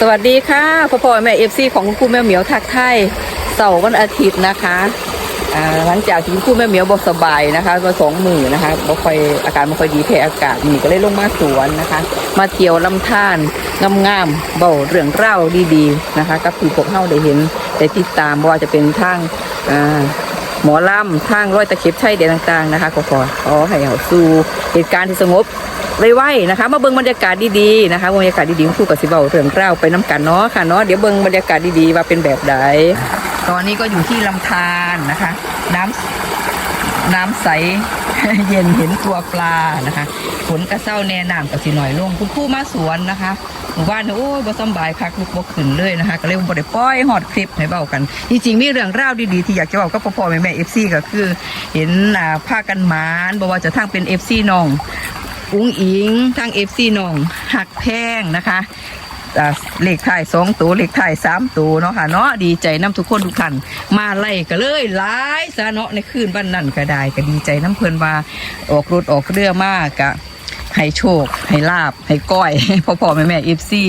สวัสดีค่ะพ่อพ่อแม่เอฟซีของคุณครูแม่เหมียวทักไทยเสาร์วันอาทิตย์นะคะอ่าหลังจากที่คุณครูแม่เหมียวบอกสบายนะคะมาสองมือนะคะบ่ค่อยอาการไม่ค่อยดีแพ้อากาศนี่ก็เลยลงมาสวนนะคะ มาเที่ยวลำธารงามๆเบาเรื่องเล่าดีๆนะคะกับที่พวกเฮาได้เห็นได้ติดตามว่าจะเป็นทางอ่าหมอลำทางร้อยตะเข็บใช่เดียต่างๆนะคะขอขอขอให้เอาสู่เหตุการณ์ที่สงบ ไว้ๆนะคะ มาเบิ่งบรรยากาศดีๆนะคะบรรยากาศดีๆคู่กับสิเบาเรื่องเล่าวไปน้กันเนาะค่ะเนาะเดี๋ยวเบิ่งบรรยากาศดีๆว่าเป็นแบบใดตอนนี้ก็อยู่ที่ลำธารนะคะ น้ำน้ำใสเย็นเห็นตัวปลานะคะฝนกระเซ้าแน่น้ำกับสิหน่อยลงคุณครู่มาสวนนะคะหมู่บ้านนี่ยโอ้ยบ่สบายพักลุกบ่ขึ้นเลยนะคะ ก็เลยบ่ได้ปล่อยฮอดคลิปให้เบากัน จริงๆมีเรื่องราวดีๆที่อยากจะบอกกับพ่อๆแม่ๆ FC ก็คือ เห็นผ้ากันหมานบ่ว่าจะทั้งเป็น FC น้อง อุ้งอิงทางเอฟซีน้องหักแพงนะคะเลขท้ายสองตัวเลขท้ายสามตัวเนาะค่ะเนาะดีใจน้ำทุกคนทุกท่านมาไล่กันเลยหลายซะเนาะในคืนวันนั้นก็ได้ก็ดีใจน้ำเพลินว่าออกรถออกเรือมากกะ ให้โชค ให้ลาบ ให้ก้อยพ่อพ่อแม่แม่เอฟซี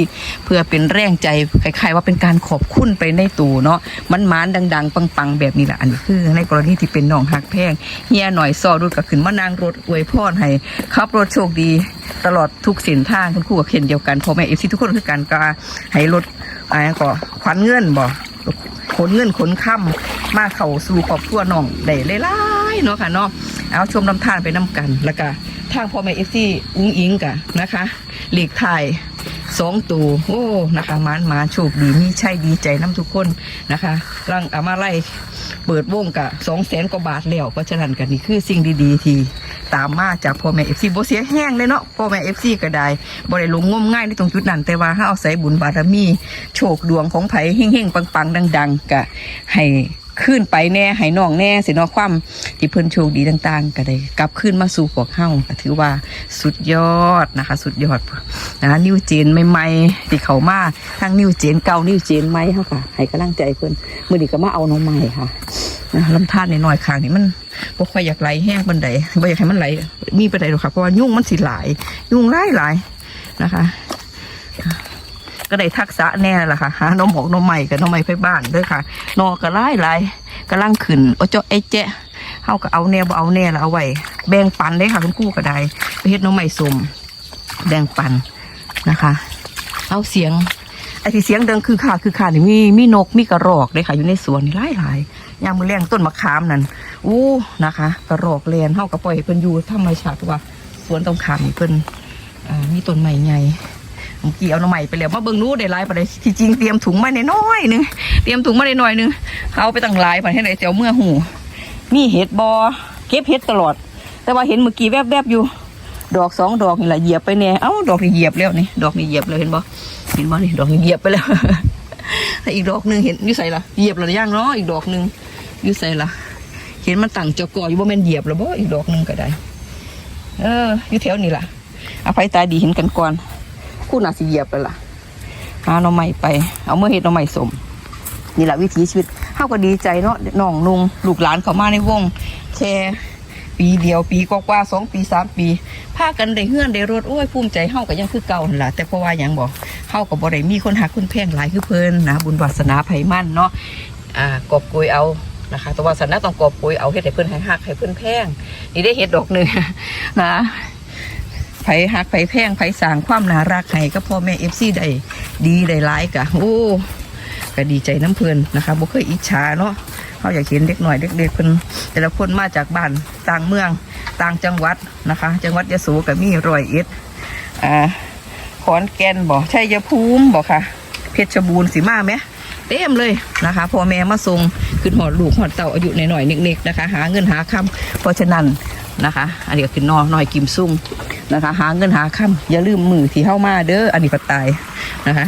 เพื่อเป็นแรงใจคล้ายๆ ว่าเป็นการขอบคุณไปในตู่เนาะมันมานดัง ๆ ปังๆ แบบนี้แหละอันนี้คือ ในกรณีที่เป็นน้องหักแพงเฮียหน่อยซอรุดก็ขึ้นมานางรถอวยพรให้ขับรถโชคดี ตลอดทุกเส้นทางคุณครูกับเข็นเดียวกันพ่อแม่เอฟซีทุกคนคือกันก็ให้รถอะไรก็ขวัญเงินบ่ ขนเงินขนค่ำมาเข้าสู่ครอบครัวน้องได้หลายๆเนาะค่ะเนาะเอาชมลำธารไปน้กันแล้วก็ทางพ่อแม่เอฟซีอุ้งอิงกะนะคะหลีกไทยสองตูโอ้นะคะมานมาโชคดีมีใช่ดีใจน้ำทุกคนนะคะรังอามาไล่เปิดวงกะสองแสนกว่าบาทแล้วเพราะฉะนั้นกันนี่คือสิ่งดี ๆ ที่ ตามมาจากพ่อแม่เอฟซีโบเสียแห้งเลยเนาะพ่อแม่เอฟซีก็ได้บ่ได้ลงงมง่ายในตรงจุดนั้นแต่ว่าถ้าเอาใส่บุญบารมี โชคดวงของไผเฮงๆปังๆ ดัง ๆก็ให้ขึ้นไปแน่ให้น้องแน่สิเนาะความที่เพิ่นโชคดีต่าง ๆ ก็ได้ กลับขึ้นมาสู่พวกเฮาก็ถือว่าสุดยอดนะคะ สุดยอดนะนิวเจนใหม่ๆที่เขามาทั้งนิวเจนเก่านิวเจนใหม่เฮาค่ะให้กำลังใจเพิ่นมื้อนี้ก็มาเอาน้องใหม่ค่ะ ลำธารน้อยๆข้างนี่มันบ่ค่อยอยากไหลแห้งบันไดบ่อยากให้มันไหลมีบันไดหรอกค่ะเพราะว่ายุ่งมันสิหลาย ยุ่งหลายหลายนะคะ ก็ได้ทักษะแน่ละค่ะหาหน้องหมอกหน้องใหม่กับหน้องใหม่ไปบ้านด้วยค่ะนอก็หลายหลายกำลังขึ้นโอเจ้าไอ้เจ๊เฮาก็เอาแน่บ่เอาแน่แล้วเอาไว้แบ่งปันได้ค่ะคุณครู่ก็ได้ไปเฮ็ดหน้องใหม่สมแบ่งปันนะคะ เอาเสียง อ้ที่เสียงดังคือขาคือขานี่มีมีนกมีกระรอกเลยค่ะ อยู่ในสวนหลายหลายยามมือแรงต้นมะขามนั่นอู้นะคะ กระรอกแลนเฮากระปล่อยเพิ่นอยู่ธรรมชาติว่า สวนตรงขามนี่เพิ่นอ่ามีต้นไม้ใหญ่เมื่อกี้เอาหน่อไม้ไปแล้วมาเบิ่งนู้ได้หลายปที่จริงเตรียมถุงมาในน้อยหนึงเตรียมถุงมาในน้อยหนึงเอาไปตั้งหลายปให้ไหนเจ้าเมื่อหูมีเห็ดบอเก็บเห็ดตลอด แต่ว่าเห็นเมื่อกี้แวบๆอยู่ ดอกสองดอกนี่แหละเหยียบไปแน่เอ้าดอกนี่เหยียบแล้วนี่ดอกนี่เหยียบเลยเห็นบ่ เห็นบ่นี่ดอกเหยียบไปแล้วอีกดอกหนึ่งเห็นยู่ใส่ละเหยียบหรือยังเนาะอีกดอกหนึ่งยู่ใส่ละเห็นมันตั้งจอกออยู่บ่แม่นเหยียบหรือบ่อีกดอกหนึ่งก็ได้ เอออยู่แถวนี้ล่ะเอาไฟตาดีเห็นกันก่อนคู่น่าสิเหยียบแล้วล่ะหาหน่อไม้ไป เอาเมื่อเห็ดหน่อไม้สมนี่แหละวิถีชีวิตเฮาก็ดีใจเนาะน้องนุงลูกหลานเขามาในวงแชร์ ปีเดียวปีกว่าๆสองปีสามปีพากันได้เฮือนได้รถโอ้ยภูมิใจเฮาก็ยังคือเก่าหั่นล่ะแต่เพราะว่าหยังบอกเฮาก็บ่ได้มีคนหักคนแพงหลายคือเพิ่นนะบุญวาสนาไผมั่นเนาะอ่ากอบกุยเอานะคะแต่วาสนาต้องกอบกุยเอาเฮ็ดให้เพิ่นให้หักให้เพิ่นแพงนี่ได้เฮ็ดดอกหนึง นะไผหักไผแพงไผสร้างความน่ารักให้ก็พ่อแม่ FC ได้ดีได้หลายกะโอ้ก็ดีใจน้ำเพิ่นนะคะบ่เคยอิจฉาเนาะ เขาอยากเห็นเด็กหน่อยเด็กๆเพิ่นแต่ละคนมาจากบ้านต่างเมืองต่างจังหวัดนะคะ จังหวัดยะโสก็มีรอยเอ็ดอ่าขอนแก่นบ่ชัยภูมิบ่ค่ะ เพชรบูรณ์สิมาไหมเต็มเลยนะคะพ่อแม่มาส่งขึ้นหอดลูกหอดเต่าอายุหน่อยๆเน็กๆนะคะ หาเงินหาคำเพราะฉะนั้นนะคะ อันนี้ก็คือนอหน่อยกิมซุ่มนะคะ หาเงินหาคำอย่าลืมมือที่เข้ามาเด้ออันนี้ก็ตายนะคะ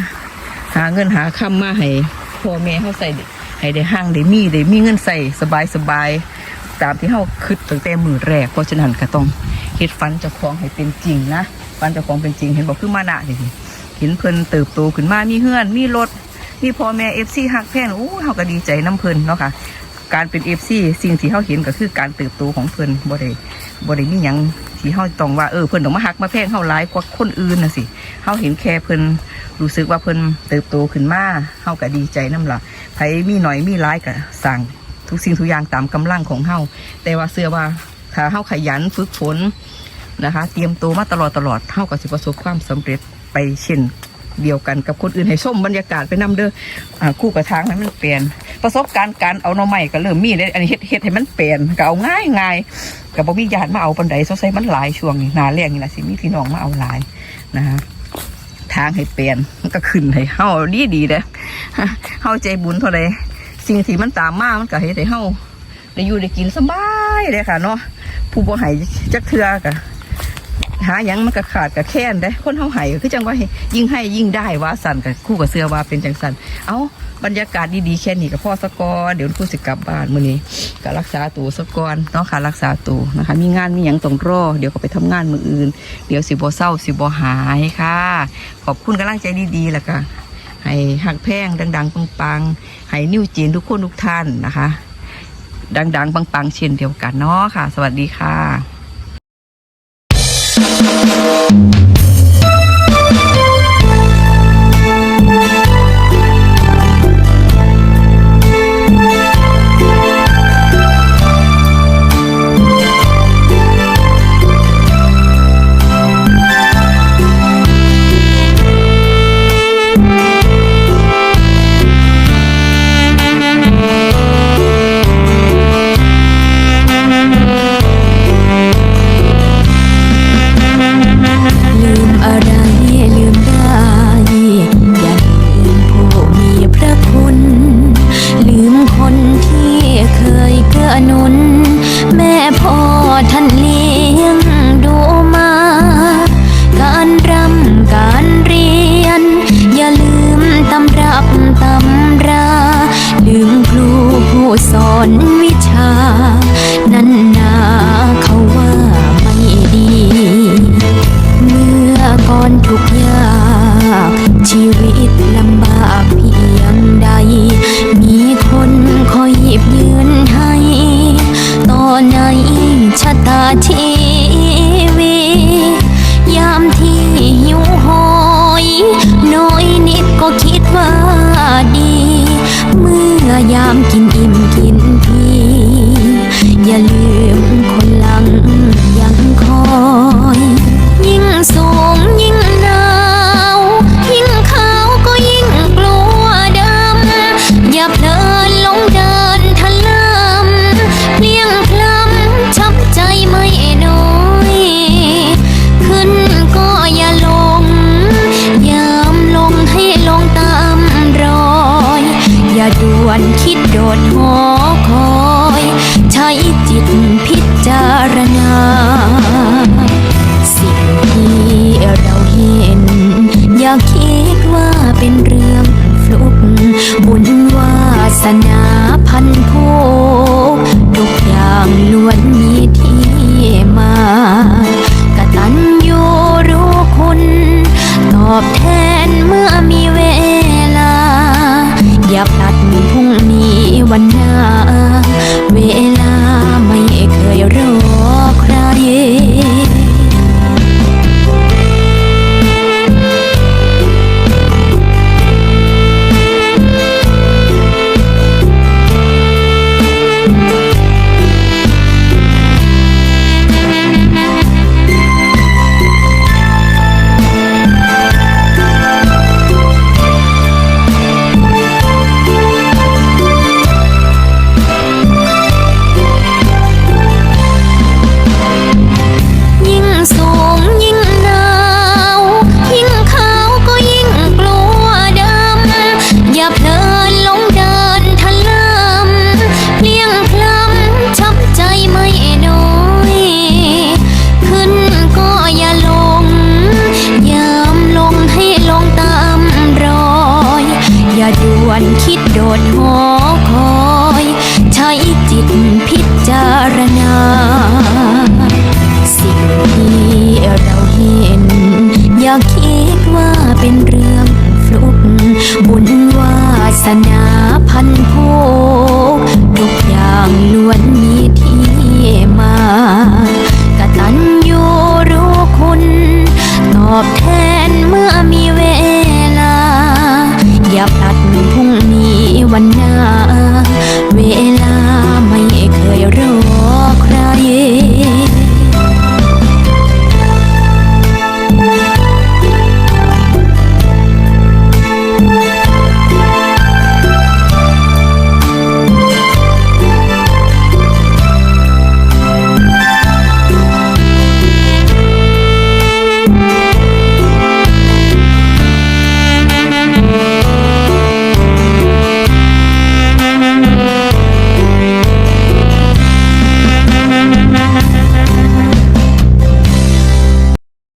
หาเงินหาคำมาให้พ่อแม่เขาใส่ ให้ได้ห้างได้มีได้มีเงินใส่สบายสบายตามที่เขาคิดตั้งแต่มือแรกเพราะฉะนั้นก็ต้องเฮ็ดฟันเจ้าของให้เป็นจริงนะฟันเจ้าของเป็นจริงเห็นบอกคือมานะนี่เห็นเพิ่นเติบโตขึ้นมามีเฮือนมีรถมีพ่อแม่เอฟซีหักแพงโอ้เฮาก็ดีใจน้ำเพิ่นเนาะค่ะ การเป็น FC สิ่งที่เฮาเห็นก็คือการเติบโตของเพิ่นบ่ได้บ่ได้มีหยังที่เฮาต้องว่าเออเพิ่นต้องมาฮักมาแพงเฮาหลายกว่าคนอื่นน่ะสิเฮาเห็นแค่เพิ่นรู้สึกว่าเพิ่นเติบโตขึ้นมาเฮาก็ดีใจน้ำละไผมีหน่อยมีหลายก็สั่งทุกสิ่งทุกอย่างตามกำลังของเฮาแต่ว่าเชื่อว่าถ้าเฮาขยันฝึกฝนนะคะ เตรียมตัวมาตลอดตลอดเฮาก็สิประสบความสำเร็จไปเช่น เดียวกันกับคนอื่นให้ส้มบรรยากาศไปนํเด้ออคู่กระทางให้มันเปลี่ยน ประสบการณ์การเอาหน่อไม้ก็เริ่มมีเลยอันนี้เฮ็ดเฮ็ดให้มันเปลี่ยนก็เอาง่ายง่ายกับบ่มีญาติมาเอาปันใดสงสัยมันหลายช่วงนี้นาแรงนี่นะสิมีพี่น้องมาเอาหลายนะฮะทางให้เปลี่ยนมันก็ขึ้นให้เฮาดีดีเด้อเฮาใจบุญเท่าใดสิ่งที่มันตามมามันก็เฮ็ดให้เฮาได้อยู่ได้กินสบายเลยค่ะเนาะผู้บ่ให้จักเทื่อก็ หาหยังมันก็ขาดก็แค้นได้คนเฮาให้คือจังว่ายิ่งให้ยิ่งได้ว่าสั่นกับคู่กับเสื้อว่าเป็นจังสันเอาบรรยากาศดีๆแค่นี้ก็พอสกอนเดี๋ยวคู่สิกลับบ้านมื้อนี้ก็รักษาตัวสกอนเนาะค่ะรักษาตัวนะคะ มีงานมีหยังต้องรอเดี๋ยวก็ไปทำงานมื้ออื่น เดี๋ยวสิบ่เศร้าสิบ่หายค่ะ ขอบคุณกำลังใจดีๆแล้วก็ให้หักแพงดัง ๆ ปังๆให้นิ้วจีนทุกคนทุกท่านนะคะ ดัง ๆ ปังๆเช่นเดียวกันเนาะค่ะ สวัสดีค่ะ ลื สอนวิชา นั้นนาเขาว่าไม่ดี เมื่อก่อนทุกยาก ชีวิตลำบากเพียงใด มีคนคอยหยิบยืนให้ ต่อในชะตาชี เป็นเรื่องฟลุกบุญวาสนาพันโพทุกอย่างล้วนมีที่มากตัญยูรู้คุณ ตอบแทนเมื่อมีเวลา อย่าพลัดพรุ่งนี้วันหน้า เวลาไม่เคยรู้